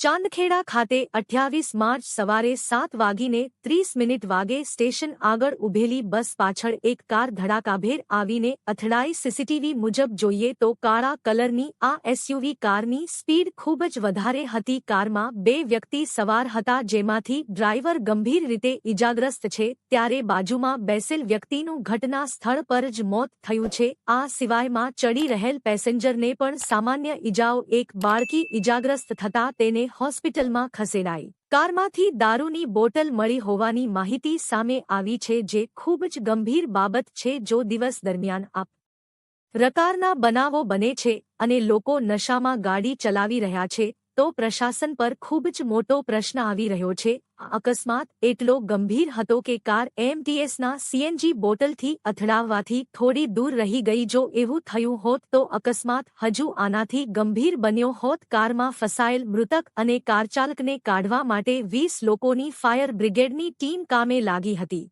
ચાંદખેડા ખાતે અઠ્યાવીસ માર્ચ સવારે સાત વાગીને ત્રીસ મિનિટ વાગે સ્ટેશન આગળ ઉભેલી બસ પાછળ એક કાર ધડાકાભેર આવીને અથડાઈ સીસીટીવી મુજબ જોઈએ તો કાળા કલરની આ એસયુવી કારની સ્પીડ ખૂબ જ વધારે હતી. કારમાં બે વ્યક્તિ સવાર હતા જેમાંથી ડ્રાઈવર ગંભીર રીતે ઇજાગ્રસ્ત છે. ત્યારે બાજુમાં બેસેલ વ્યક્તિનું ઘટના સ્થળ પર જ મોત થયું છે. આ સિવાયમાં ચડી રહેલ પેસેન્જરને પણ સામાન્ય ઇજાઓ એક બાળકી ઇજાગ્રસ્ત થતા તેને હોસ્પિટલમાં ખસેડાઈ. કારમાંથી દારૂની બોટલ મળી હોવાની માહિતી સામે આવી છે જે ખૂબ જ ગંભીર બાબત છે જો દિવસ દરમિયાન આપ રકારના બનાવો બને છે અને લોકો નશામાં ગાડી ચલાવી રહ્યા છે તો પ્રશાસન પર ખૂબ જ મોટો પ્રશ્ન આવી રહ્યો છે. અકસ્માત એટલો ગંભીર હતો કે કાર એમટીએસના સીએનજી બોટલથી અથડાવવાથી થોડી દૂર રહી ગઈ. જો એવું થયું હોત તો અકસ્માત હજુ આનાથી ગંભીર બન્યો હોત. કારમાં ફસાયેલ મૃતક અને કારચાલકને કાઢવા માટે વીસ લોકોની ફાયર બ્રિગેડની ટીમ કામે લાગી હતી.